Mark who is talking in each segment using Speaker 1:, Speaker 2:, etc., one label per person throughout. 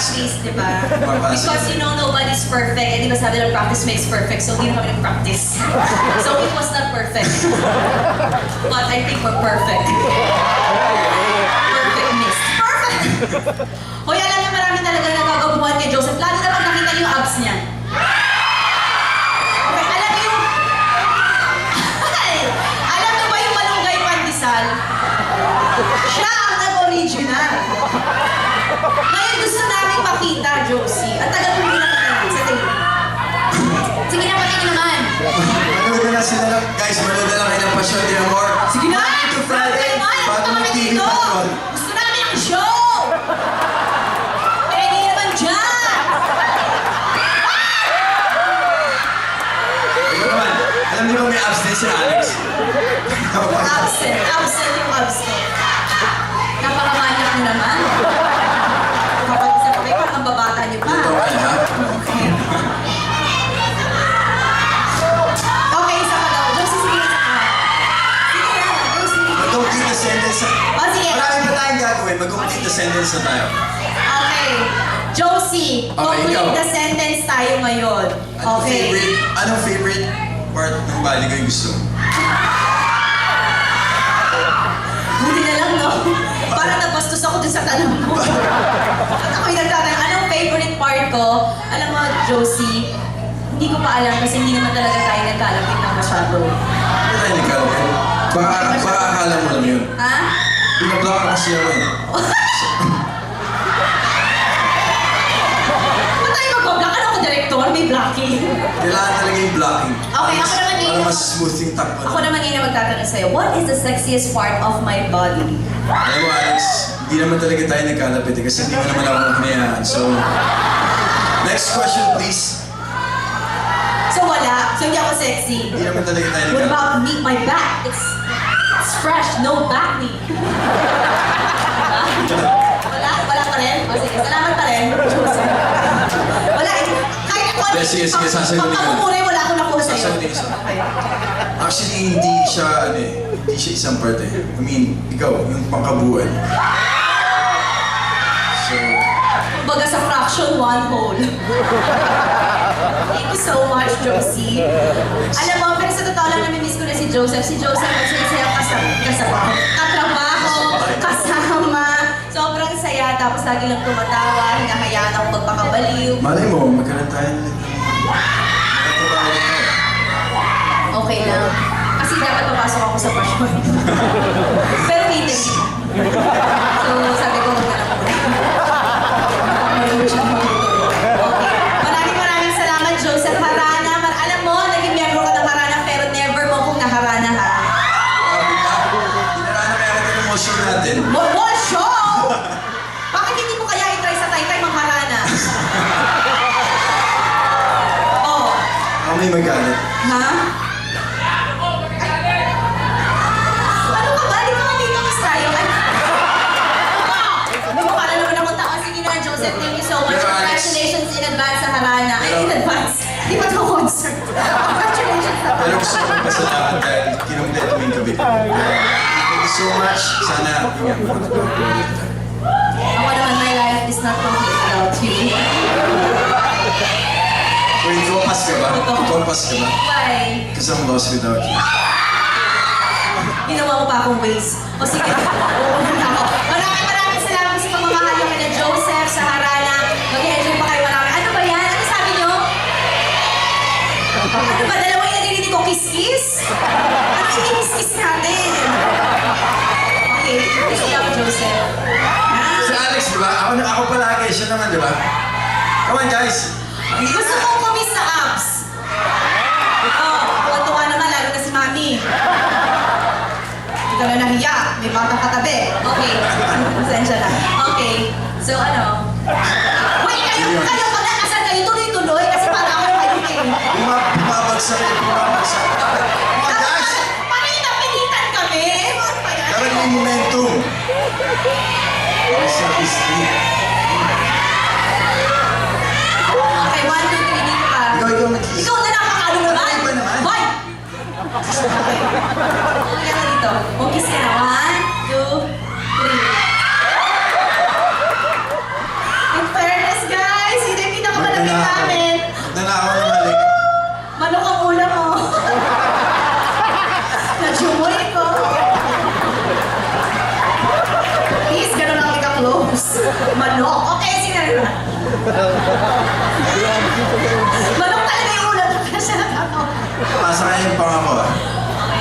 Speaker 1: practice, di ba? Because you know nobody's perfect. Eh, di ba sabi lang practice makes perfect. So, hindi na kami nag-practice. So, it was not perfect. But I think we're perfect. Perfect miss. Perfect! Hoy, alam niyo marami talaga nagagabuhan kay Joseph. Lalo na pag nakita niyo yung abs niya. Okay, alam niyo yung... Alam niyo ba yung malunggay pandesal? Siya ang nag-original. Ngayon gusto namin makita, Josie. Ang tagal ko hindi nakita. Sige. Sige na, pati naman.
Speaker 2: Manood na lang sila lang. Guys, manood na lang kayo ng Passion de Amor.
Speaker 1: Sige na!
Speaker 2: Monday to Friday,
Speaker 1: Pati naman,
Speaker 2: bago
Speaker 1: punta
Speaker 2: ng
Speaker 1: kami
Speaker 2: TV. Patrol.
Speaker 1: Gusto namin ang show! Pwede naman dyan!
Speaker 2: Naman, alam niyo ba may abs din si Alex?
Speaker 1: Absent. Absent yung absent. Napakamanyak mo naman.
Speaker 2: Sentence na tayo.
Speaker 1: Okay. Josie, complete
Speaker 2: ikaw.
Speaker 1: the sentence tayo ngayon.
Speaker 2: Anong
Speaker 1: Okay.
Speaker 2: favorite, anong favorite part ng bali ko yung gusto?
Speaker 1: Buti na lang, no? Parang nabastos ako dun sa tanong mo. At ako'y nagtatanong, anong favorite part ko? Alam mo, Josie, hindi ko pa alam kasi hindi naman talaga tayo nagkalapit ng masyado.
Speaker 2: Ano tayo nagkalapit? Baka, baka akala mo lang yun.
Speaker 1: Ha?
Speaker 2: Pinablock ka kasi ako eh.
Speaker 1: Ba't tayo magbablock? Ano ako, director? May blocking?
Speaker 2: Kailangan talaga yung blocking.
Speaker 1: Okay, ako naman eh.
Speaker 2: Para mas smooth yung takbo.
Speaker 1: Ako naman yun ang magtatanong sa'yo, what is the sexiest part of my body?
Speaker 2: Alam mo Alex, hindi naman talaga tayo nagkalapit eh, kasi hindi mo naman ako kinayaan. So, next question please.
Speaker 1: So wala. So hindi ako sexy.
Speaker 2: Hindi naman talaga tayo
Speaker 1: What
Speaker 2: nagkalapit.
Speaker 1: about me? My back? It's, it's fresh. No back knee.
Speaker 2: Yes, sige, sige, sasagutin ko.
Speaker 1: Pag ako muna, wala akong nakuha sa'yo.
Speaker 2: Sasagutin ko. Actually, hindi siya, ano eh, hindi siya isang part eh. I mean, ikaw, yung pangkabuuan. So,
Speaker 1: Kumbaga sa fraction, one whole. Thank you so much, Josie. Alam mo, pero sa totoo lang, namimiss ko na si Joseph. Si Joseph, magsaya kasama, kasama, katrabaho, kasama. Sobrang saya, tapos lagi lang tumatawa, hinahayaan ako magpakabaliw.
Speaker 2: malay mo, magkaroon tayo
Speaker 1: Okay lang. Kasi dapat papasok ako sa passion. pero hindi. So, sabi ko, huwag na lang muna. Okay. Maraming maraming salamat, Joseph Harana. Mar alam mo, naging miyembro ka ng Harana, pero never mo akong naharana, ha?
Speaker 2: Ah, bigla. Dinaraan na kaya natin yung motion natin.
Speaker 1: Mo- More show! Bakit hindi mo kaya i-try sa Taytay mang Harana? oh,
Speaker 2: Ako may magalit.
Speaker 1: ha? In advance. Di ba ito concert? Congratulations sa
Speaker 2: Pero gusto ko pasalamat dahil kinumpleto mo yung gabi ko. Thank you so much. Sana, bigyan mo.
Speaker 1: Ako naman, my life is not complete without you.
Speaker 2: Wait, compass ka ba? Compass ka ba?
Speaker 1: Why?
Speaker 2: Kasi I'm lost without you.
Speaker 1: Ginawa mo pa akong ways. O sige, uunan na ako. Kiss-kiss? Ano yung kiss-kiss natin? Okay, kiss lang, Joseph.
Speaker 2: Si Alex, di ba? Ako, ako palagi. Siya naman, di ba? Come on, guys.
Speaker 1: Gusto kong kumis sa abs. Oh, tuwa-tuwa naman, lalo na si Mami. Hindi ka na nahiya. May batang katabi. Okay. Pasensya na. Okay. So, ano?
Speaker 2: Sa history.
Speaker 1: Okay, one, two, three, dito ka.
Speaker 2: Ikaw, ikaw.
Speaker 1: Ikaw na naman.
Speaker 2: Ano ba naman?
Speaker 1: Hoy! Manok talaga yung ulam ko kasi nakakaw.
Speaker 2: Pasa kayo yung pangako ah.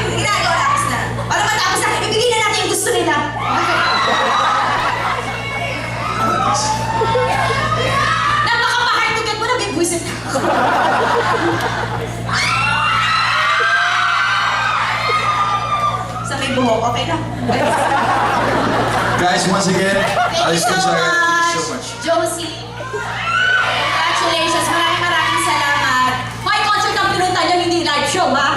Speaker 1: Ginagawa tapos na. Para matapos na, ibigay na natin yung gusto nila. Get mo na, may buwisit ako. Sa may buhok, okay lang.
Speaker 2: Guys, once again,
Speaker 1: Thank you so much,
Speaker 2: thank you so much.
Speaker 1: Josie. Congratulations, maraming maraming salamat. May concert ang pinunta niyo, hindi live show, ha?